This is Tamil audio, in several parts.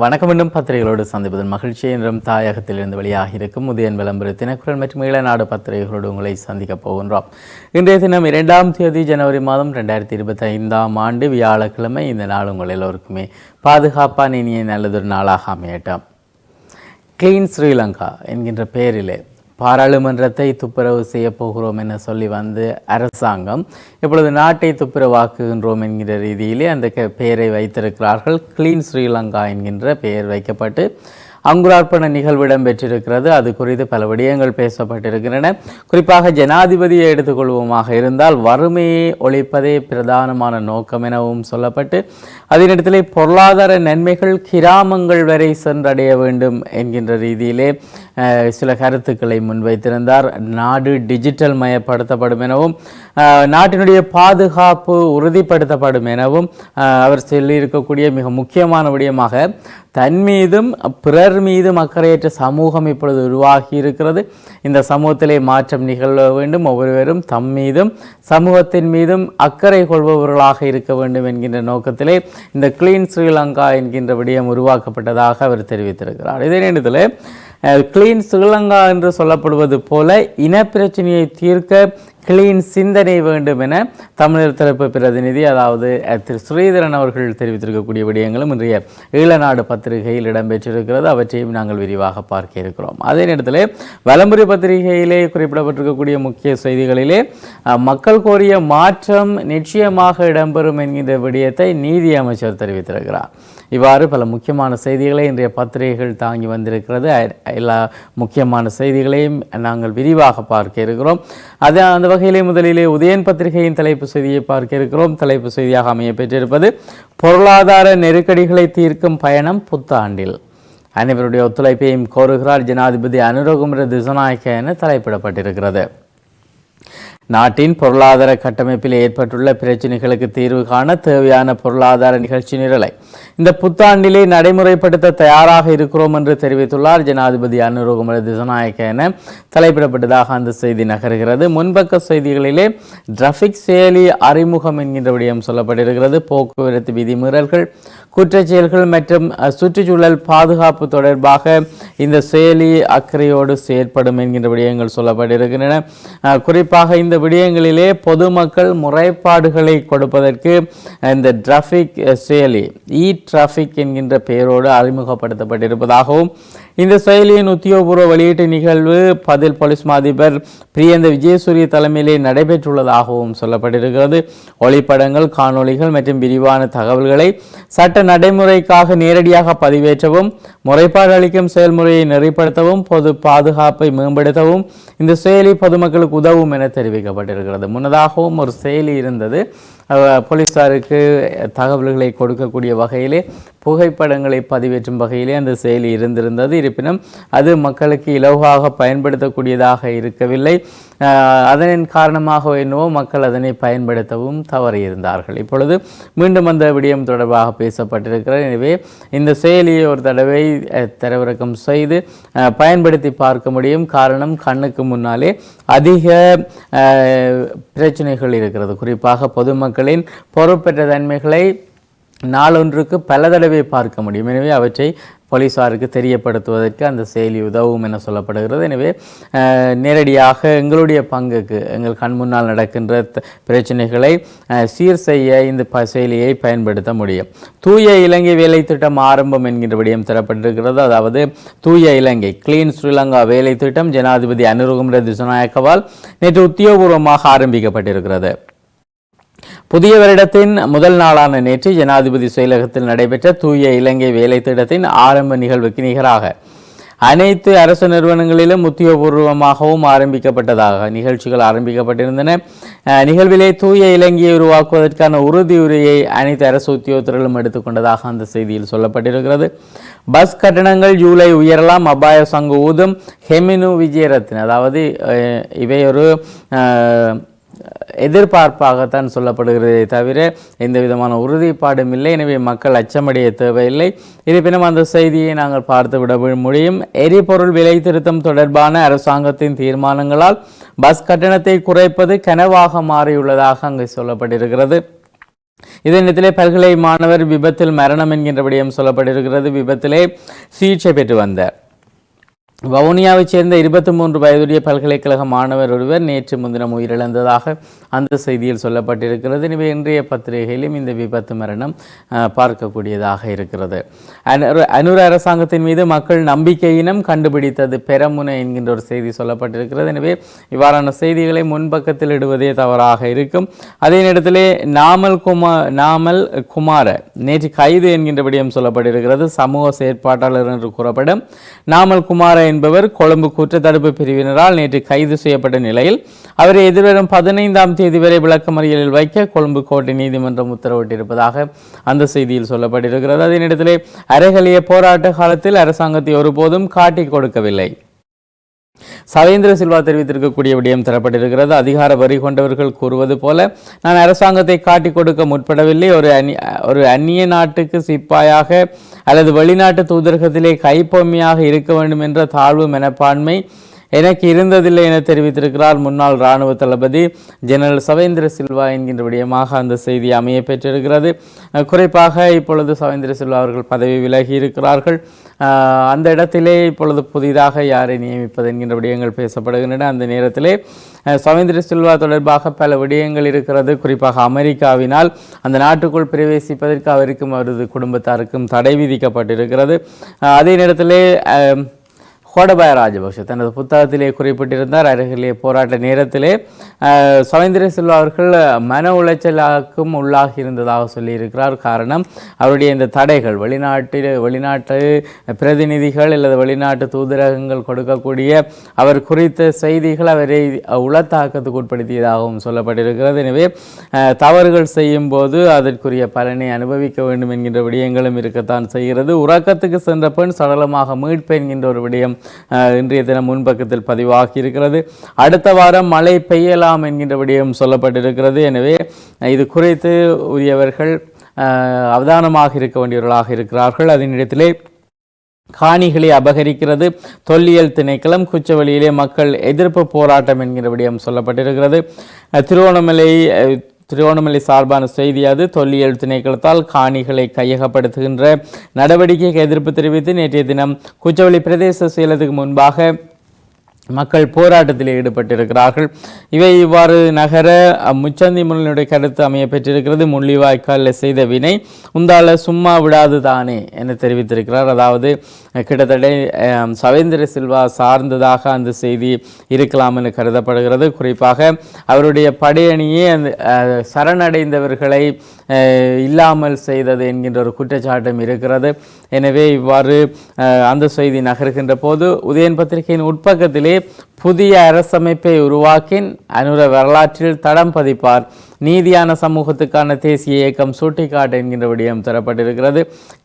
வணக்கம் மீண்டும் பத்திரிகைகளோடு சந்திப்பதன் மகிழ்ச்சி. என்றும் தாயகத்திலிருந்து வெளியாக இருக்கும் உதயன் விளம்பர தினக்குரல் மற்றும் ஈழநாடு பத்திரிகைகளோடு உங்களை சந்திக்கப் போகின்றோம். இன்றைய தினம் இரண்டாம் தேதி ஜனவரி மாதம் ரெண்டாயிரத்தி இருபத்தி ஐந்தாம் ஆண்டு வியாழக்கிழமை இந்த நாள் உங்கள் எல்லோருக்குமே பாதுகாப்பான இனிய நல்லதொரு நாளாக அமையட்டும். கிளீன் ஸ்ரீலங்கா என்கின்ற பெயரிலே பாராளுமன்றத்தை துப்புரவு செய்ய போகிறோம் என சொல்லி வந்து அரசாங்கம் இப்பொழுது நாட்டை துப்புரவாக்குகின்றோம் என்கிற ரீதியிலே அந்த பெயரை வைத்திருக்கிறார்கள். கிளீன் ஸ்ரீலங்கா என்கின்ற பெயர் வைக்கப்பட்டு அங்குரார்ப்பண நிகழ்வு இடம்பெற்றிருக்கிறது. அது குறித்து பல விடயங்கள் பேசப்பட்டிருக்கின்றன. குறிப்பாக ஜனாதிபதியை எடுத்துக்கொள்வோமாக இருந்தால் வறுமையை ஒழிப்பதே பிரதானமான நோக்கம் எனவும் சொல்லப்பட்டு அதனிடத்திலே பொருளாதார நன்மைகள் கிராமங்கள் வரை சென்றடைய வேண்டும் என்கின்ற ரீதியிலே சில கருத்துக்களை முன்வைத்திருந்தார். நாடு டிஜிட்டல் மயப்படுத்தப்படும் எனவும் நாட்டினுடைய பாதுகாப்பு உறுதிப்படுத்தப்படும் எனவும் அவர் சொல்லியிருக்கக்கூடிய மிக முக்கியமான விடயமாக தன் மீதும் பிறர் மீதும் அக்கறையற்ற சமூகம் இப்பொழுது உருவாகி இருக்கிறது இந்த சமூகத்திலே மாற்றம் நிகழ வேண்டும். ஒவ்வொருவரும் தம் மீதும் சமூகத்தின் மீதும் அக்கறை கொள்பவர்களாக இருக்க வேண்டும் என்கின்ற நோக்கத்திலே இந்த கிளீன் ஸ்ரீலங்கா என்கின்ற விடயம் உருவாக்கப்பட்டதாக அவர் தெரிவித்திருக்கிறார். இதே நேரத்தில் கிளீன் ஸ்ரீலங்கா என்று சொல்லப்படுவது போல இனப்பிரச்சனையை தீர்க்க கிளீன் சிந்தனை வேண்டும் என தமிழர் தரப்பு பிரதிநிதி அதாவது திரு. ஸ்ரீதரன் அவர்கள் தெரிவித்திருக்கக்கூடிய விடயங்களும் இன்றைய ஈழநாடு பத்திரிகையில் இடம்பெற்றிருக்கிறது. அவற்றையும் நாங்கள் விரிவாக பார்க்க இருக்கிறோம். அதே நேரத்தில் வலம்புரி பத்திரிகையிலே குறிப்பிடப்பட்டிருக்கக்கூடிய முக்கிய செய்திகளிலே மக்கள் கோரிய மாற்றம் நிச்சயமாக இடம்பெறும் என்கின்ற விடயத்தை நீதி அமைச்சர் தெரிவித்திருக்கிறார். இவ்வாறு பல முக்கியமான செய்திகளை இன்றைய பத்திரிகைகள் தாங்கி வந்திருக்கிறது. எல்லா முக்கியமான செய்திகளையும் நாங்கள் விரிவாக பார்க்க இருக்கிறோம். அது அந்த வகையிலே முதலிலே உதயன் பத்திரிகையின் தலைப்பு செய்தியை பார்க்க இருக்கிறோம். தலைப்பு செய்தியாக அமைய பெற்றிருப்பது பொருளாதார நெருக்கடிகளை தீர்க்கும் பயணம் புத்தாண்டில். அனைவருடைய ஒத்துழைப்பையும் கோருகிறார் ஜனாதிபதி அனுரகுமர திசநாயக்க என தலைப்பிடப்பட்டிருக்கிறது. நாட்டின் பொருளாதார கட்டமைப்பில் ஏற்பட்டுள்ள பிரச்சினைகளுக்கு தீர்வு காண தேவையான பொருளாதார நிகழ்ச்சி நிரலை இந்த புத்தாண்டிலே நடைமுறைப்படுத்த தயாராக இருக்கிறோம் என்று தெரிவித்துள்ளார் ஜனாதிபதி அனுரகுமர திசநாயக்க என தலைப்பிடப்பட்டதாக அந்த செய்தி நகர்கிறது. முன்பக்க செய்திகளிலே டிராஃபிக் செயலி அறிமுகம் என்கின்ற விடயம் சொல்லப்பட்டிருக்கிறது. போக்குவரத்து விதிமீறல்கள் குற்றச்செயல்கள் மற்றும் சுற்றுச்சூழல் பாதுகாப்பு தொடர்பாக இந்த செயலி அக்கறையோடு செயற்படும் என்கின்ற விடயங்கள் சொல்லப்பட்டிருக்கின்றன. குறிப்பாக இந்த விடயங்களிலே பொதுமக்கள் முறைப்பாடுகளை கொடுப்பதற்கு இந்த டிராஃபிக் செயலி இ டிராஃபிக் என்கின்ற பெயரோடு அறிமுகப்படுத்தப்பட்டிருப்பதாகவும் இந்த செயலியின் உத்தியோகபூர்வ வெளியீட்டு நிகழ்வு பதில் போலீஸ் மாதிபர் பிரியந்த விஜயசூரிய தலைமையிலே நடைபெற்றுள்ளதாகவும் சொல்லப்பட்டிருக்கிறது. ஒளிப்படங்கள் காணொளிகள் மற்றும் விரிவான தகவல்களை சட்ட நடைமுறைக்காக நேரடியாக பதிவேற்றவும் முறைப்பாடு அளிக்கும் செயல்முறையை நெறிப்படுத்தவும் பொது பாதுகாப்பை மேம்படுத்தவும் இந்த செயலி பொதுமக்களுக்கு உதவும் என தெரிவிக்கப்பட்டிருக்கிறது. முன்னதாகவும் ஒரு செயலி இருந்தது. போலீஸாருக்கு தகவல்களை கொடுக்கக்கூடிய வகையிலே புகைப்படங்களை பதிவேற்றும் வகையிலே அந்த செயலி இருந்திருந்தது. இருப்பினும் அது மக்களுக்கு இலவாக பயன்படுத்தக்கூடியதாக இருக்கவில்லை. அதன் அதனின் காரணமாக என்னவோ மக்கள் அதனை பயன்படுத்தவும் தவறியிருந்தார்கள். இப்பொழுது மீண்டும் அந்த விடயம் தொடர்பாக பேசப்பட்டிருக்கிறது. எனவே இந்த செயலியை ஒரு தடவை தரவிறக்கம் செய்து பயன்படுத்தி பார்க்க முடியும். காரணம் கண்ணுக்கு முன்னாலே அதிக பிரச்சனைகள் இருக்கிறது. குறிப்பாக பொதுமக்கள் பொருட்களின் பொறுப்பற்ற தன்மைகளை நாளொன்றுக்கு பல தடவை பார்க்க முடியும். எனவே அவற்றை போலீசாருக்கு தெரியப்படுத்துவதற்கு அந்த செயலி உதவும் என சொல்லப்படுகிறது. எனவே நேரடியாக எங்களுடைய பங்குக்கு எங்கள் கண் முன்னால் நடக்கின்ற பிரச்சனைகளை சீர் செய்ய இந்த ப செயலியை பயன்படுத்த முடியும். தூய இலங்கை வேலை திட்டம் ஆரம்பம் என்கின்ற விடயம் தரப்பட்டிருக்கிறது. அதாவது தூய இலங்கை கிளீன் ஸ்ரீலங்கா வேலை திட்டம் ஜனாதிபதி அனுருகுமர திசுநாயக்கவால் நேற்று உத்தியோகபூர்வமாக ஆரம்பிக்கப்பட்டிருக்கிறது. புதிய வருடத்தின் முதல் நாளான நேற்று ஜனாதிபதி செயலகத்தில் நடைபெற்ற தூய இலங்கை வேலை திட்டத்தின் ஆரம்ப நிகழ்வுக்கு நிகராக அனைத்து அரசு நிறுவனங்களிலும் உத்தியோகபூர்வமாகவும் ஆரம்பிக்கப்பட்டதாக நிகழ்ச்சிகள் ஆரம்பிக்கப்பட்டிருந்தன. அஹ், நிகழ்விலே தூய இலங்கையை உருவாக்குவதற்கான உறுதியுரையை அனைத்து அரசு உத்தியோகத்தர்களும் எடுத்துக்கொண்டதாக அந்த செய்தியில் சொல்லப்பட்டிருக்கிறது. பஸ் கட்டணங்கள் ஜூலை உயரலாம் அபாய சங்கு ஊதும் ஹெமினு விஜயரத்ன அதாவது அஹ், இவை ஒரு அஹ், எதிர்பார்ப்பாகத்தான் சொல்லப்படுகிறதே தவிர எந்த விதமான உறுதிப்பாடும் இல்லை. எனவே மக்கள் அச்சமடைய தேவையில்லை. இருப்பினும் அந்த செய்தியை நாங்கள் பார்த்து விட முடியும். எரிபொருள் விலை திருத்தம் தொடர்பான அரசாங்கத்தின் தீர்மானங்களால் பஸ் கட்டணத்தை குறைப்பது கனவாக மாறியுள்ளதாக அங்கு சொல்லப்பட்டிருக்கிறது. இதே நேரத்திலே பல்கலை மாணவர் விபத்தில் மரணம் என்கின்ற விடயம் சொல்லப்பட்டிருக்கிறது. விபத்திலே சிகிச்சை பெற்று வந்தார். வவுனியாவைச் சேர்ந்த இருபத்தி மூன்று வயதுடைய பல்கலைக்கழக மாணவர் ஒருவர் நேற்று முன்தினம் உயிரிழந்ததாக அந்த செய்தியில் சொல்லப்பட்டிருக்கிறது. எனவே இன்றைய பத்திரிகையிலும் இந்த விபத்து மரணம் பார்க்கக்கூடியதாக இருக்கிறது. அனு- அனுர அரசாங்கத்தின் மீது மக்கள் நம்பிக்கையினம் கண்டுபிடித்தது பெரமுனை என்கின்ற ஒரு செய்தி சொல்லப்பட்டிருக்கிறது. எனவே இவ்வாறான செய்திகளை முன்பக்கத்தில் இடுவதே தவறாக இருக்கும். அதே நேரத்திலே நாமல் குமா நாமல் குமார நேற்று கைது என்கின்ற விடயம் சொல்லப்பட்டிருக்கிறது. சமூக செயற்பாட்டாளர் என்று கூறப்படும். நாமல் குமாரை என்பவர் கொழும்பு குற்றத்தடுப்பு பிரிவினரால் நேற்று கைது செய்யப்பட்ட நிலையில் அவரை எதிர்வரும் பதினைந்தாம் தேதி வரை விளக்கமறியலில் வைக்க கொழும்பு கோட்டை நீதிமன்றம் உத்தரவிட்டிருப்பதாக அந்த செய்தியில் சொல்லப்பட்டிருக்கிறது. அதே நேரத்திலே அரைகலிய போராட்ட காலத்தில் அரசாங்கத்தை ஒருபோதும் காட்டிக் கொடுக்கவில்லை. சவேந்திர சில்வா தெரிவித்திருக்கக்கூடிய விடயம் தரப்பட்டிருக்கிறது. அதிகார வரி கொண்டவர்கள் கூறுவது போல நான் அரசாங்கத்தை காட்டிக் கொடுக்க முற்படவில்லை. ஒரு அந்நி ஒரு அந்நிய நாட்டுக்கு சிப்பாயாக அல்லது வெளிநாட்டு தூதரகத்திலே கைப்பொம்மையாக இருக்க வேண்டும் என்ற தாழ்வு மனப்பான்மை எனக்கு இருந்ததில்லை என தெரிவித்திருக்கிறார் முன்னாள் இராணுவ தளபதி ஜெனரல் சவேந்திர சில்வா என்கின்ற விடயமாக அந்த செய்தி அமைய பெற்றிருக்கிறது. குறிப்பாக இப்பொழுது சவேந்திர சில்வா அவர்கள் பதவி விலகி இருக்கிறார்கள். அந்த இடத்திலே இப்பொழுது புதிதாக யாரை நியமிப்பது என்கின்ற விடயங்கள் பேசப்படுகின்றன. அந்த நேரத்திலே சவேந்திர சில்வா தொடர்பாக பல விடயங்கள் இருக்கிறது. குறிப்பாக அமெரிக்காவினால் அந்த நாட்டுக்குள் பிரவேசிப்பதற்கு அவருக்கும் அவரது குடும்பத்தாருக்கும் தடை விதிக்கப்பட்டிருக்கிறது. அதே நேரத்திலே கோடபாய ராஜபக்ஷ தனது புத்தகத்திலே குறிப்பிட்டிருந்தார். அருகிலே போராட்ட நேரத்திலே அஹ், சவேந்திர அவர்கள் மன உளைச்சலாக்கும் உள்ளாகி இருந்ததாக சொல்லியிருக்கிறார். காரணம் அவருடைய இந்த தடைகள் வெளிநாட்டில் வெளிநாட்டு பிரதிநிதிகள் அல்லது வெளிநாட்டு தூதரகங்கள் கொடுக்கக்கூடிய அவர் குறித்த செய்திகள் அவரை உளத்தாக்கத்துக்கு உட்படுத்தியதாகவும் சொல்லப்பட்டிருக்கிறது. எனவே தவறுகள் செய்யும் போது அதற்குரிய பலனை அனுபவிக்க வேண்டும் என்கின்ற விடயங்களும் இருக்கத்தான் செய்கிறது. உறக்கத்துக்கு சென்ற பெண் சடலமாக மீட்பு என்கின்ற ஒரு விடயம் இன்றைய தினம் முன்பக்கத்தில் பதிவாகி இருக்கிறது அடுத்த வாரம் மழை பெய்யலாம் என்கின்ற விடயம் சொல்லப்பட்டிருக்கிறது. எனவே இது குறித்து உரியவர்கள் அவதானமாக இருக்க வேண்டியவர்களாக இருக்கிறார்கள். அதனிடத்திலே காணிகளை அபகரிக்கிறது. தொல்லியல் திணைக்களம் குச்சவெளியிலே மக்கள் எதிர்ப்பு போராட்டம் என்கிற விடயம் சொல்லப்பட்டிருக்கிறது. திருவண்ணாமலை திருவோணமலை சார்பான செய்தி அது. தொல்லியல் திணைக்களத்தால் காணிகளை கையகப்படுத்துகின்ற நடவடிக்கைக்கு எதிர்ப்பு தெரிவித்து நேற்றைய தினம் குச்சவெளி பிரதேச செயலத்துக்கு முன்பாக மக்கள் போராட்டத்தில் ஈடுபட்டிருக்கிறார்கள். இவை இவ்வாறு நகர முச்சந்தி முன்னனுடைய கருத்து அமைய பெற்றிருக்கிறது. முள்ளிவாய்க்காலில் செய்த வினை உந்தால சும்மா விடாது தானே என தெரிவித்திருக்கிறார். அதாவது கிட்டத்தட்ட சவேந்திர சில்வா சார்ந்ததாக அந்த செய்தி இருக்கலாம் என கருதப்படுகிறது. குறிப்பாக அவருடைய படையணியே அந்த சரணடைந்தவர்களை இல்லாமல் செய்தது என்கின்ற ஒரு குற்றச்சாட்டும் இருக்கிறது. எனவே இவ்வாறு அந்த செய்தி நகர்கின்ற போது உதயன் பத்திரிகையின் உட்பக்கத்திலே புதிய அரசமைப்பை உருவாக்கின் அனுர வரலாற்றில் தடம் பதிப்பார். நீதியான சமூகத்துக்கான தேசிய இயக்கம் சூட்டிக்காட்டு என்கின்ற விடயம் தரப்பட்டிருக்கிறது.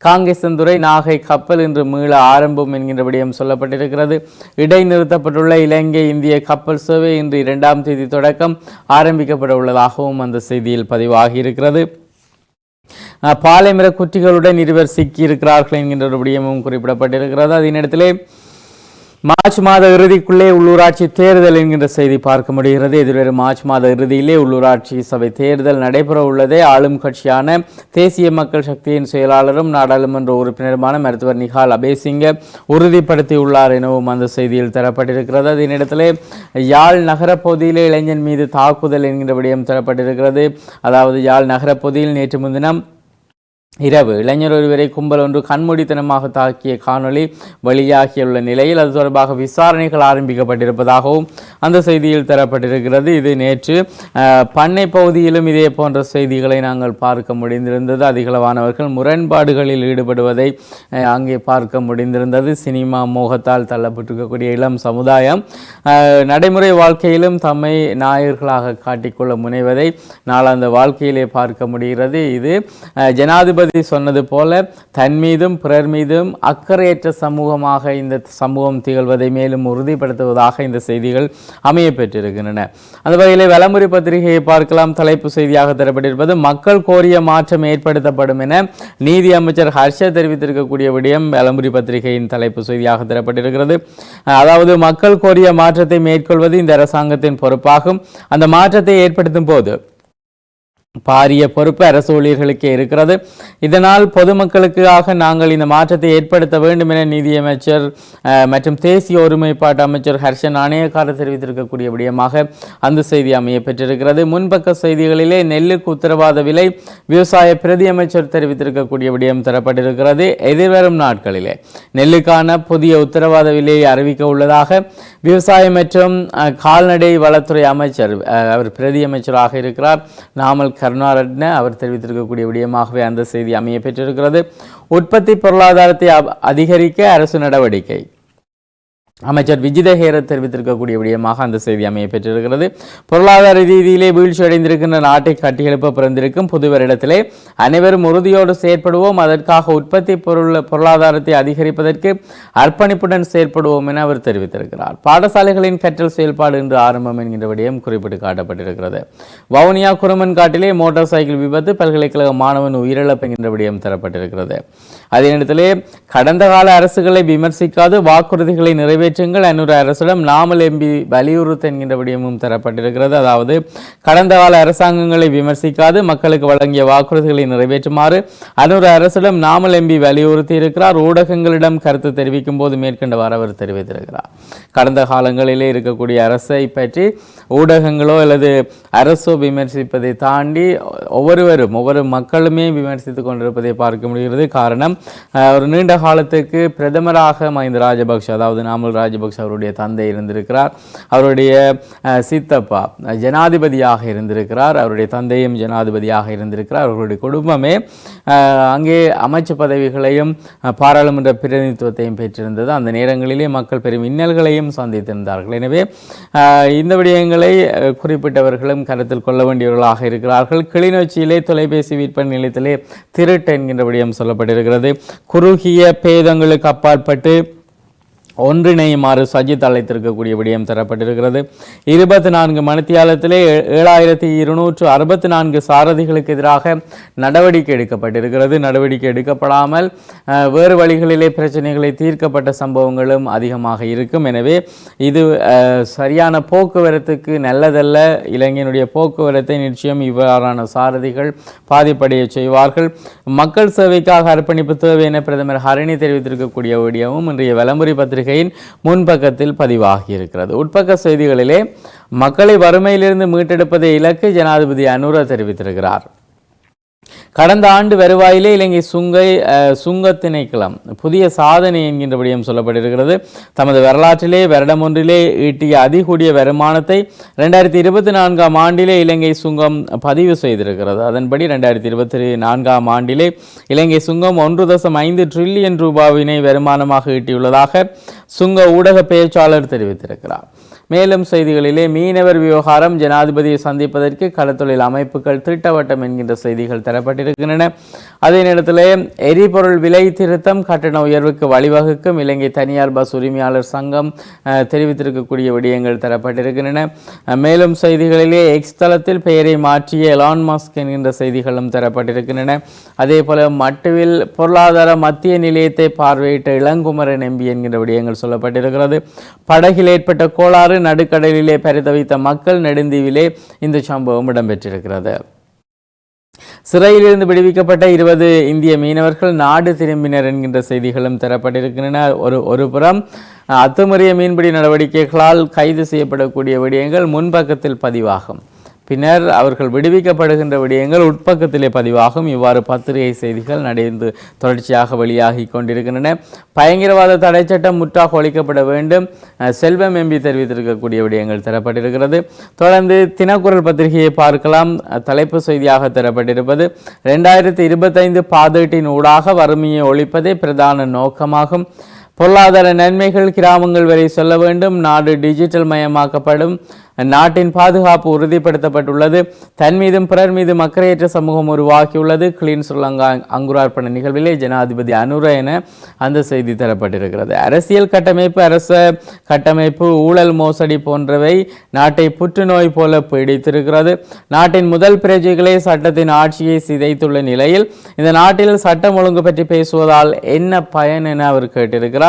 காங்கேசந்துறை நாகை கப்பல் இன்று மீள ஆரம்பம் என்கின்ற விடயம் சொல்லப்பட்டிருக்கிறது. இடைநிறுத்தப்பட்டுள்ள இலங்கை இந்திய கப்பல் சேவை இன்று இரண்டாம் தேதி தொடக்கம் ஆரம்பிக்கப்பட உள்ளதாகவும் அந்த செய்தியில் பதிவாகி இருக்கிறது பாலைமர குற்றிகளுடன் இருவர் சிக்கியிருக்கிறார்கள் என்கின்ற ஒரு விடயமும் குறிப்பிடப்பட்டிருக்கிறது. அதே நேரத்திலே மார்ச் மாத இறுதிக்குள்ளே உள்ளூராட்சி தேர்தல் என்கின்ற செய்தி பார்க்க முடிகிறது. எதிர்வரும் மார்ச் மாத இறுதியிலே உள்ளூராட்சி சபை தேர்தல் நடைபெற உள்ளதே. ஆளும் கட்சியான தேசிய மக்கள் சக்தியின் செயலாளரும் நாடாளுமன்ற உறுப்பினருமான மருத்துவர் நிகால் அபேசிங்க உறுதிப்படுத்தியுள்ளார் எனவும் அந்த செய்தியில் தரப்பட்டிருக்கிறது. அதனிடத்திலே யாழ் நகரப்பகுதியிலே இளைஞன் மீது தாக்குதல் என்கின்ற விடயம் தரப்பட்டிருக்கிறது. அதாவது யாழ் நகரப்பகுதியில் நேற்று முன்தினம் இரவு இளைஞர் ஒருவரை கும்பல் ஒன்று கண்மூடித்தனமாக தாக்கிய காணொளி வெளியாகியுள்ள நிலையில் அது தொடர்பாக விசாரணைகள் ஆரம்பிக்கப்பட்டிருப்பதாகவும் அந்த செய்தியில் தரப்பட்டிருக்கிறது. இது நேற்று பண்ணை பகுதியிலும் இதே போன்ற செய்திகளை நாங்கள் பார்க்க முடிந்திருந்தது. அதிகளவானவர்கள் முரண்பாடுகளில் ஈடுபடுவதை அங்கே பார்க்க முடிந்திருந்தது. சினிமா மோகத்தால் தள்ளப்பட்டிருக்கக்கூடிய இளம் சமுதாயம் நடைமுறை வாழ்க்கையிலும் தம்மை நாயர்களாக காட்டிக்கொள்ள முனைவதை நாளாந்த வாழ்க்கையிலே பார்க்க முடிகிறது. இது ஜனாதிபதி ஜனாதிபதி சொன்னது போல தன் மீதும் பிறர் மீதும் அக்கறையற்ற சமூகமாக இந்த சமூகம் திகழ்வதை மேலும் உறுதிப்படுத்துவதாக இந்த செய்திகள் அமைய பெற்றிருக்கின்றன. அந்த வகையில் வலமுறை பத்திரிகையை பார்க்கலாம். தலைப்பு செய்தியாக தரப்பட்டிருப்பது மக்கள் கோரிய மாற்றம் ஏற்படுத்தப்படும் என நீதி அமைச்சர் ஹர்ஷ தெரிவித்திருக்கக்கூடிய விடயம் வலமுறை பத்திரிகையின் தலைப்பு செய்தியாக தரப்பட்டிருக்கிறது. அதாவது மக்கள் கோரிய மாற்றத்தை மேற்கொள்வது இந்த அரசாங்கத்தின் பொறுப்பாகும். அந்த மாற்றத்தை ஏற்படுத்தும் போது பாரிய பொறுப்பு அரசு ஊழியர்களுக்கே இருக்கிறது. இதனால் பொதுமக்களுக்காக நாங்கள் இந்த மாற்றத்தை ஏற்படுத்த வேண்டும் என நீதியமைச்சர் மற்றும் தேசிய ஒருமைப்பாட்டு அமைச்சர் ஹர்ஷன் நாணயக்கார தெரிவித்திருக்கக்கூடிய விடயமாக அந்த செய்தி அமைய பெற்றிருக்கிறது. முன்பக்க செய்திகளிலே நெல்லுக்கு உத்தரவாத விலை விவசாய பிரதி அமைச்சர் தெரிவித்திருக்கக்கூடிய விடயம் தரப்பட்டிருக்கிறது. எதிர்வரும் நாட்களிலே நெல்லுக்கான புதிய உத்தரவாத விலையை அறிவிக்க உள்ளதாக விவசாயம் மற்றும் கால்நடை வளத்துறை அமைச்சர் அவர் பிரதி அமைச்சராக இருக்கிறார். நாமல் கருணாரட்ன அவர் தெரிவித்திருக்கக்கூடிய விடயமாகவே அந்த செய்தி அமைய பெற்றிருக்கிறது உற்பத்தி பொருளாதாரத்தை அதிகரிக்க அரசு நடவடிக்கை. அமைச்சர் விஜித ஹேரத் தெரிவித்திருக்கக்கூடிய விடயமாக அந்த செய்தி அமைய பெற்றிருக்கிறது. பொருளாதார ரீதியிலே வீழ்ச்சி அடைந்திருக்கின்ற நாட்டை கட்டியெழுப்ப பிறந்திருக்கும் புது வருடத்திலே அனைவரும் உறுதியோடு செயற்படுவோம். அதற்காக உற்பத்தி பொருள் பொருளாதாரத்தை அதிகரிப்பதற்கு அர்ப்பணிப்புடன் செயற்படுவோம் என அவர் தெரிவித்திருக்கிறார். பாடசாலைகளின் கற்றல் செயல்பாடு இன்று ஆரம்பம் என்கின்ற விடயம் குறிப்பிட்டு காட்டப்பட்டிருக்கிறது. வவுனியா குருமன் காட்டிலே மோட்டார் சைக்கிள் விபத்து பல்கலைக்கழக மாணவன் உயிரிழப்பு என்கின்ற விடயம் தரப்பட்டிருக்கிறது. அதே நேரத்திலே கடந்த கால அரசுகளை விமர்சிக்காது வாக்குறுதிகளை நிறைவேற்றுங்கள். அன்னூர் அரசிடம் நாமல் எம்பி வலியுறுத்த என்கின்ற விடயமும் தரப்பட்டிருக்கிறது. அதாவது கடந்த கால அரசாங்கங்களை விமர்சிக்காது மக்களுக்கு வழங்கிய வாக்குறுதிகளை நிறைவேற்றுமாறு அன்னூர் அரசிடம் நாமல் எம்பி வலியுறுத்தி இருக்கிறார். ஊடகங்களிடம் கருத்து தெரிவிக்கும் போது மேற்கண்டவாறு அவர் தெரிவித்திருக்கிறார். கடந்த காலங்களிலே இருக்கக்கூடிய அரசை பற்றி ஊடகங்களோ அல்லது அரசோ விமர்சிப்பதை தாண்டி ஒவ்வொருவரும் ஒவ்வொரு மக்களுமே விமர்சித்துக் கொண்டிருப்பதை பார்க்க முடிகிறது. காரணம் ஒரு நீண்ட காலத்துக்கு பிரதமராக மஹிந்த ராஜபக்ஷ அதாவது நாமல் ராஜபக்ஷ அவருடைய தந்தை இருந்திருக்கிறார். அவருடைய சித்தப்பா ஜனாதிபதியாக இருந்திருக்கிறார். அவருடைய தந்தையும் ஜனாதிபதியாக இருந்திருக்கிறார். அவர்களுடைய குடும்பமே அங்கே அமைச்சு பதவிகளையும் பாராளுமன்ற பிரதிநிதித்துவத்தையும் பெற்றிருந்தது. அந்த நேரங்களிலே மக்கள் பெரும் இன்னல்களையும் சந்தித்திருந்தார்கள். எனவே இந்த விடயங்களை குறிப்பிட்டவர்களும் கருத்தில் கொள்ள வேண்டியவர்களாக இருக்கிறார்கள். கிளிநொச்சியிலே தொலைபேசி விற்பனை நிலையத்திலே திருட்டு என்கின்ற விடயம் சொல்லப்பட்டிருக்கிறது. குறுகிய பேதங்களுக்கு அப்பாற்பட்டு ஒன்றிணையுமாறு சஜித் அழைத்திருக்கக்கூடிய விடயம் தரப்பட்டிருக்கிறது. இருபத்தி நான்கு மணித்தியாலத்திலே ஏழாயிரத்தி இருநூற்று அறுபத்தி நான்கு சாரதிகளுக்கு எதிராக நடவடிக்கை எடுக்கப்பட்டிருக்கிறது. நடவடிக்கை எடுக்கப்படாமல் வேறு வழிகளிலே பிரச்சனைகளை தீர்க்கப்பட்ட சம்பவங்களும் அதிகமாக இருக்கும். எனவே இது சரியான போக்குவரத்துக்கு நல்லதல்ல. இலங்கையினுடைய போக்குவரத்தை நிச்சயம் இவ்வாறான சாரதிகள் பாதிப்படைய செய்வார்கள். மக்கள் சேவைக்காக அர்ப்பணிப்பு தேவை என பிரதமர் ஹரணி தெரிவித்திருக்கக்கூடிய விடயமும் இன்றைய விளம்பரி பத்திரிகையின் முன்பக்கத்தில் பதிவாகி இருக்கிறது உட்பக்க செய்திகளிலே மக்களை வறுமையிலிருந்து மீட்டெடுப்பதை இலக்கு ஜனாதிபதி அனுரா தெரிவித்திருக்கிறார். கடந்த ஆண்டு வருவாயிலே இலங்கை சுங்கை சுங்க திணைக்களம் புதிய சாதனை என்கின்றபடியும் சொல்லப்பட்டிருக்கிறது. தமது வரலாற்றிலே வருடம் ஒன்றிலே ஈட்டிய அதிகூடிய வருமானத்தை ரெண்டாயிரத்தி இருபத்தி நான்காம் ஆண்டிலே இலங்கை சுங்கம் பதிவு செய்திருக்கிறது. அதன்படி ரெண்டாயிரத்தி இருபத்தி நான்காம் ஆண்டிலே இலங்கை சுங்கம் ஒன்று தசம் ஐந்து ட்ரில்லியன் ரூபாவினை வருமானமாக ஈட்டியுள்ளதாக சுங்க ஊடக பேச்சாளர் தெரிவித்திருக்கிறார். மேலும் செய்திகளிலே மீனவர் விவகாரம் ஜனாதிபதியை சந்திப்பதற்கு களத்தொழில் அமைப்புகள் திட்டவட்டம் என்கின்ற செய்திகள் தரப்பட்டிருக்கின்றன. அதே நேரத்தில் எரிபொருள் விலை திருத்தம் கட்டண உயர்வுக்கு வழிவகுக்கும் இலங்கை தனியார் பஸ் உரிமையாளர் சங்கம் தெரிவித்திருக்கக்கூடிய விடயங்கள் தரப்பட்டிருக்கின்றன. மேலும் செய்திகளிலே எக்ஸ் தளத்தில் பெயரை மாற்றிய எலான் மாஸ்க் என்கின்ற செய்திகளும் தரப்பட்டிருக்கின்றன. அதே போல மட்டுவில் பொருளாதார மத்திய நிலையத்தை பார்வையிட்ட இளங்குமரன் எம்பி என்கின்ற விடயங்கள் சொல்லப்பட்டிருக்கிறது. படகில் ஏற்பட்ட கோளாறு நடுக்கடலிலே பரிதவித்த மக்கள் நெடுந்தீவிலே இந்த சம்பவம் இடம்பெற்றிருக்கிறது. சிறையிலிருந்து விடுவிக்கப்பட்ட இருபது இந்திய மீனவர்கள் நாடு திரும்பினர் என்கின்ற செய்திகளும் தரப்பட்டிருக்கின்றன. ஒரு ஒரு புறம் அத்துமீறிய மீன்பிடி நடவடிக்கைகளால் கைது செய்யப்படக்கூடிய விடயங்கள் முன்பக்கத்தில் பதிவாகும். பின்னர் அவர்கள் விடுவிக்கப்படுகின்ற விடயங்கள் உட்பக்கத்திலே பதிவாகும். இவ்வாறு பத்திரிகை செய்திகள் நடந்து தொடர்ச்சியாக வெளியாகி கொண்டிருக்கின்றன. பயங்கரவாத தடை சட்டம் முற்றாக ஒழிக்கப்பட வேண்டும். செல்வம் எம்பி தெரிவித்திருக்கக்கூடிய விடயங்கள் தரப்பட்டிருக்கிறது. தொடர்ந்து தினக்குரல் பத்திரிகையை பார்க்கலாம். தலைப்பு செய்தியாக தரப்பட்டிருப்பது ரெண்டாயிரத்தி இருபத்தைந்து பாதீட்டின் ஊடாக வறுமையை ஒழிப்பதே பிரதான நோக்கமாகும். பொருளாதார நன்மைகள் கிராமங்கள் வரை சொல்ல வேண்டும். நாடு டிஜிட்டல் மயமாக்கப்படும். நாட்டின் பாதுகாப்பு உறுதிப்படுத்தப்பட்டுள்ளது. தன் மீதும் பிறர் மீதும் அக்கறையற்ற சமூகம் உருவாக்கியுள்ளது கிளீன் ஸ்ரீலங்கா அங்குரார்ப்பண நிகழ்விலே ஜனாதிபதி அனுர என அந்த செய்தி தரப்பட்டிருக்கிறது. அரசியல் கட்டமைப்பு அரச கட்டமைப்பு ஊழல் மோசடி போன்றவை நாட்டை புற்றுநோய் போல பீடித்திருக்கிறது. நாட்டின் முதல் பிரஜைகளே சட்டத்தின் ஆட்சியை சிதைத்துள்ள நிலையில் இந்த நாட்டில் சட்டம் ஒழுங்கு பற்றி பேசுவதால் என்ன பயன் என அவர் கேட்டிருக்கிறார்.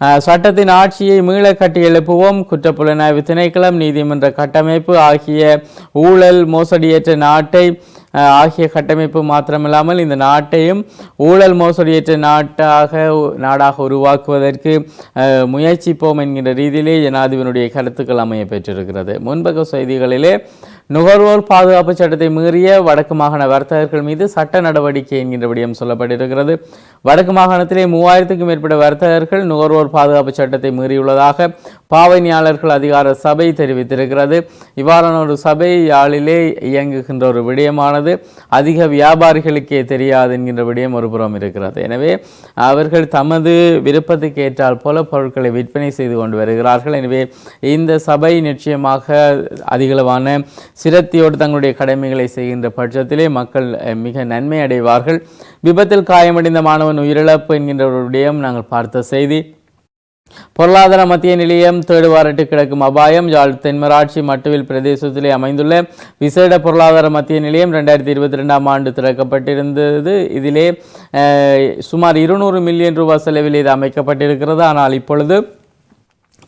அஹ், சட்டத்தின் ஆட்சியை மீள கட்டி எழுப்புவோம். குற்றப்புலனாய்வு திணைக்களம் நீதிமன்ற கட்டமைப்பு ஆகிய ஊழல் மோசடியற்ற நாட்டை ஆகிய கட்டமைப்பு மாத்திரமில்லாமல் இந்த நாட்டையும் ஊழல் மோசடியற்ற நாட்டாக நாடாக உருவாக்குவதற்கு முயற்சிப்போம் என்கின்ற ரீதியிலே ஜனாதிபதியினுடைய கருத்துக்கள் அமைய பெற்றிருக்கிறது முன்பக்க செய்திகளிலே நுகர்வோர் பாதுகாப்பு சட்டத்தை மீறிய வடக்கு மாகாண வர்த்தகர்கள் மீது சட்ட நடவடிக்கை என்கின்ற விடயம் சொல்லப்பட்டிருக்கிறது. வடக்கு மாகாணத்திலே மூவாயிரத்துக்கும் மேற்பட்ட வர்த்தகர்கள் நுகர்வோர் பாதுகாப்பு சட்டத்தை மீறியுள்ளதாக பாவனையாளர்கள் அதிகார சபை தெரிவித்திருக்கிறது. இவ்வாறான ஒரு சபை யாழிலே இயங்குகின்ற ஒரு விடயமானது அதிக வியாபாரிகளுக்கே தெரியாது என்கின்ற விடயம் ஒரு புறம் இருக்கிறது. எனவே அவர்கள் தமது விருப்பத்துக்கு ஏற்றால் போல பொருட்களை விற்பனை செய்து கொண்டு வருகிறார்கள். எனவே இந்த சபை நிச்சயமாக அதிகளவான சிரத்தியோடு தங்களுடைய கடமைகளை செய்கின்ற பட்சத்திலே மக்கள் மிக நன்மை அடைவார்கள். விபத்தில் காயமடைந்த மாணவன் உயிரிழப்பு என்கின்ற ஒரு விடயம் நாங்கள் பார்த்த செய்தி. பொருளாதார மத்திய நிலையம் தேடுவாரட்டு கிடக்கும் அபாயம் யாழ் தென்மராட்சி மட்டுவில் பிரதேசத்திலே அமைந்துள்ள விசேட பொருளாதார மத்திய நிலையம் ரெண்டாயிரத்தி இருபத்தி ரெண்டாம் ஆண்டு திறக்கப்பட்டிருந்தது. இதிலே சுமார் இருநூறு மில்லியன் ரூபாய் செலவில் இது அமைக்கப்பட்டிருக்கிறது. ஆனால் இப்பொழுது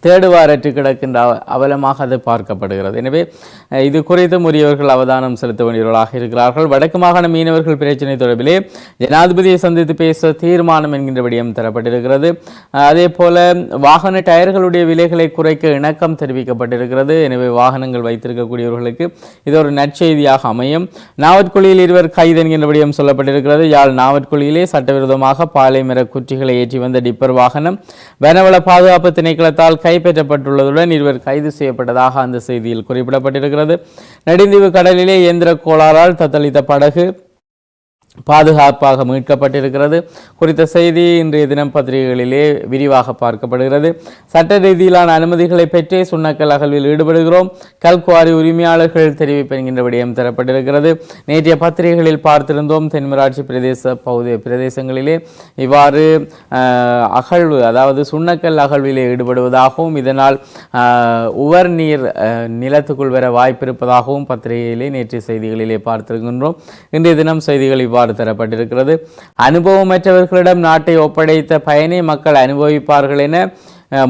தேடுவாரற்று கிடக்கின்ற அவலமாக அது பார்க்கப்படுகிறது. எனவே இது குறித்து உரியவர்கள் அவதானம் செலுத்த வேண்டியவர்களாக இருக்கிறார்கள். வடக்கு மாகாண மீனவர்கள் பிரச்சினை தொடர்பிலே ஜனாதிபதியை சந்தித்து பேச தீர்மானம் என்கின்ற விடயம் தரப்பட்டிருக்கிறது. அதே போல வாகன டயர்களுடைய விலைகளை குறைக்க இணக்கம் தெரிவிக்கப்பட்டிருக்கிறது. எனவே வாகனங்கள் வைத்திருக்கக்கூடியவர்களுக்கு இது ஒரு நற்செய்தியாக அமையும். நாவற்குழியில் இருவர் கைது என்கின்ற விடயம் சொல்லப்பட்டிருக்கிறது. யாழ் நாவற்குழியிலே சட்டவிரோதமாக பாலை மர குற்றிகளை ஏற்றி வந்த டிப்பர் வாகனம் வனவள பாதுகாப்பு திணைக்களத்தால் கை கைப்பற்றப்பட்டுள்ளதுடன் இருவர் கைது செய்யப்பட்டதாக அந்த செய்தியில் குறிப்பிடப்பட்டிருக்கிறது. நெடுந்தீவு கடலிலே இயந்திர கோளாறால் தத்தளித்த படகு பாதுகாப்பாக மீட்கப்பட்டிருக்கிறது. குறித்த செய்தி இன்றைய தினம் பத்திரிகைகளிலே விரிவாக பார்க்கப்படுகிறது. சட்ட ரீதியிலான அனுமதிகளை பெற்றே சுண்ணக்கல் அகழ்வில் ஈடுபடுகிறோம். கல்குவாரி உரிமையாளர்கள் தெரிவிப்பென்கின்ற விடயம் தரப்பட்டிருக்கிறது. நேற்றைய பத்திரிகைகளில் பார்த்திருந்தோம் தென்மராட்சி பிரதேச பகுதி பிரதேசங்களிலே இவ்வாறு அகழ்வு அதாவது சுண்ணக்கல் அகழ்விலே ஈடுபடுவதாகவும் இதனால் உவர் நீர் நிலத்துக்குள் வர வாய்ப்பு இருப்பதாகவும் பத்திரிகையிலே நேற்றைய செய்திகளிலே பார்த்திருக்கின்றோம். இன்றைய தினம் செய்திகள் இவ்வாறு தரப்பட்டிருக்கிறது. அனுபவமற்றவர்களிடம் நாட்டை ஒப்படைத்த பயனை மக்கள் அனுபவிப்பார்கள் என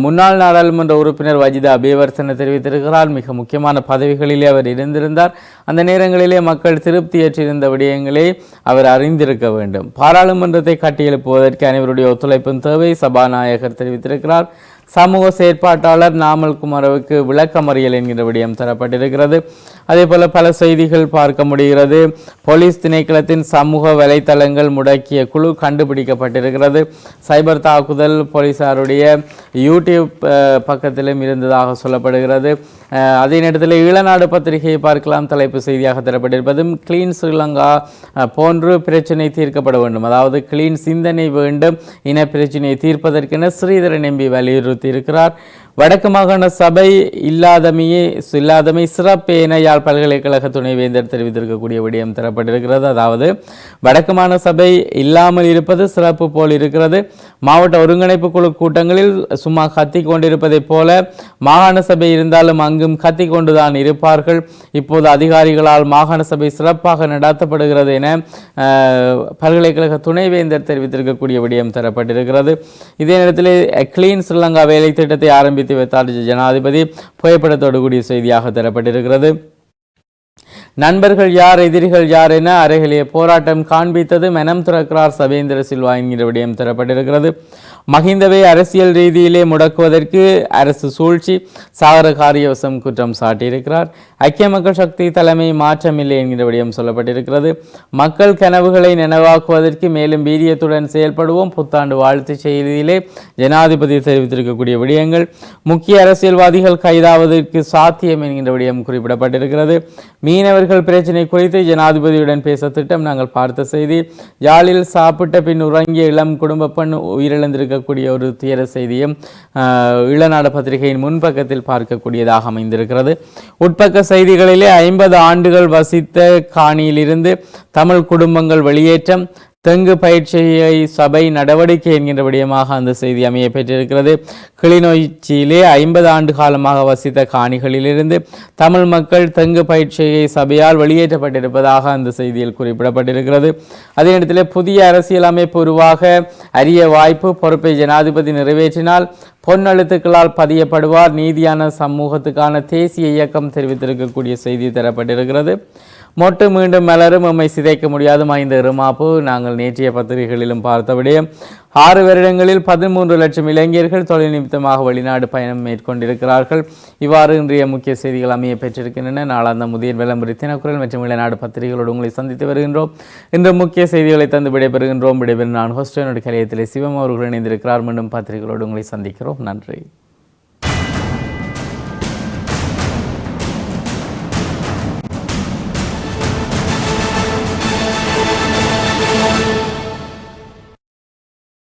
முன்னாள் நாடாளுமன்ற உறுப்பினர் வஜிதா அபிவர்த்தன தெரிவித்திருக்கிறார். மிக முக்கியமான பதவிகளிலே அவர் இருந்திருந்தார். அந்த நேரங்களிலே மக்கள் திருப்தியற்றிருந்த விடயங்களை அவர் அறிந்திருக்க வேண்டும். பாராளுமன்றத்தை கட்டியெழுப்புவதற்கு அனைவருடைய ஒத்துழைப்பும் தேவை சபாநாயகர் தெரிவித்திருக்கிறார். சமூக செயற்பாட்டாளர் நாமல் குமரவுக்கு விளக்கமறியல் என்கிற விடயம் தரப்பட்டிருக்கிறது. அதே போல் பல செய்திகள் பார்க்க முடிகிறது. போலீஸ் திணைக்களத்தின் சமூக வலைத்தளங்கள் முடக்கிய குழு கண்டுபிடிக்கப்பட்டிருக்கிறது. சைபர் தாக்குதல் போலீசாருடைய யூடியூப் பக்கத்திலும் இருந்ததாக சொல்லப்படுகிறது. அதே நேரத்தில் ஈழநாடு பத்திரிகையை பார்க்கலாம். தலைப்பு செய்தியாக தரப்பட்டிருப்பதும் கிளீன் ஸ்ரீலங்கா போன்று பிரச்சினை தீர்க்கப்பட வேண்டும். அதாவது கிளீன் சிந்தனை வேண்டும். இன பிரச்சினையை தீர்ப்பதற்கென ஸ்ரீதரன் எம்பி வலியுறுத்தி இருக்கிறார் வடக்கு மாகாண சபை இல்லாதமையே இல்லாதமை சிறப்பு என யாழ் பல்கலைக்கழக துணைவேந்தர் தெரிவித்திருக்கக்கூடிய விடயம் தரப்பட்டிருக்கிறது. அதாவது வடக்கு மாகாண சபை இல்லாமல் இருப்பது சிறப்பு போல் இருக்கிறது. மாவட்ட ஒருங்கிணைப்பு குழு கூட்டங்களில் சும்மா கத்தி கொண்டிருப்பதைப் போல மாகாண சபை இருந்தாலும் அங்கும் கத்தி கொண்டுதான் இருப்பார்கள். இப்போது அதிகாரிகளால் மாகாண சபை சிறப்பாக நடத்தப்படுகிறது என பல்கலைக்கழக துணைவேந்தர் தெரிவித்திருக்கக்கூடிய விடயம் தரப்பட்டிருக்கிறது. இதே நேரத்தில் கிளீன் ஸ்ரீலங்கா வேலை திட்டத்தை ஆரம்பித்து வைத்தார் ஜனாதிபதி புகைப்படத்தோடு கூடிய செய்தியாக தரப்பட்டிருக்கிறது. நண்பர்கள் யார் எதிரிகள் யார் என அருகிலே போராட்டம் காண்பித்தது மனம் திறக்கிறார் சவேந்திர சில்வா என்கிற விடயம் தரப்பட்டிருக்கிறது. மஹிந்தவை அரசியல் ரீதியிலே முடக்குவதற்கு அரசு சூழ்ச்சி சாகர காரியவசம் குற்றம் சாட்டியிருக்கிறார். ஐக்கிய மக்கள் சக்தி தலைமை மாற்றமில்லை என்கிற விடயம் சொல்லப்பட்டிருக்கிறது. மக்கள் கனவுகளை நினைவாக்குவதற்கு மேலும் வீரியத்துடன் செயல்படுவோம். புத்தாண்டு வாழ்த்து செய்தியிலே ஜனாதிபதி தெரிவித்திருக்கக்கூடிய விடயங்கள் முக்கிய அரசியல்வாதிகள் கைதாவதற்கு சாத்தியம் என்கின்ற விடயம் குறிப்பிடப்பட்டிருக்கிறது. மீனவர்கள் பிரச்சினை குறித்து ஜனாதிபதியுடன் பேச திட்டம் நாங்கள் பார்த்த செய்தி. யாழில் சாப்பிட்ட பின் உறங்கிய இளம் குடும்ப பெண் உயிரிழந்திருக்கக்கூடிய ஒரு துயர செய்தியும் இளநாட பத்திரிகையின் முன்பக்கத்தில் பார்க்கக்கூடியதாக அமைந்திருக்கிறது. உட்பக்க செய்திகளிலே ஐம்பது ஆண்டுகள் வசித்த காணியிலிருந்து தமிழ் குடும்பங்கள் வெளியேற்றம் தெங்கு பயிற்சியை சபை நடவடிக்கை என்கின்ற விடயமாக அந்த செய்தி அமைய பெற்றிருக்கிறது. கிளிநொச்சியிலே ஐம்பது ஆண்டு காலமாக வசித்த காணிகளிலிருந்து தமிழ் மக்கள் தெங்கு பயிற்சியை சபையால் வெளியேற்றப்பட்டிருப்பதாக அந்த செய்தியில் குறிப்பிடப்பட்டிருக்கிறது. அதே நேரத்தில் புதிய அரசியலமைப்பு உருவாக அரிய வாய்ப்பு பொறுப்பை ஜனாதிபதி நிறைவேற்றினால் பொன்னெழுத்துக்களால் பதியப்படுவார். நீதியான சமூகத்துக்கான தேசிய இயக்கம் தெரிவித்திருக்கக்கூடிய செய்தி தரப்பட்டிருக்கிறது. மொட்டு மீண்டும் மலரும். எம்மை சிதைக்க முடியாது. மைந்த இருமாப்பு. நாங்கள் நேற்றைய பத்திரிகைகளிலும் பார்த்தபடியே ஆறு வருடங்களில் பதிமூன்று லட்சம் இளைஞர்கள் தொழில் நிமித்தமாக வெளிநாடு பயணம் மேற்கொண்டிருக்கிறார்கள். இவ்வாறு இன்றைய முக்கிய செய்திகள் அமைய பெற்றிருக்கின்றன. நாளாந்த முதிய விளம்பரி தினக்குரல் மற்றும் வெளிநாடு பத்திரிகைகளோடு உங்களை சந்தித்து வருகின்றோம். இன்று முக்கிய செய்திகளை தந்து விடைபெறுகின்றோம். விடைபெறும் நான் ஹோஸ்டனுடைய கலையத்திலே சிவம் அவர்கள் இணைந்திருக்கிறார். மீண்டும் பத்திரிகைகளோடு உங்களை சந்திக்கிறோம். நன்றி.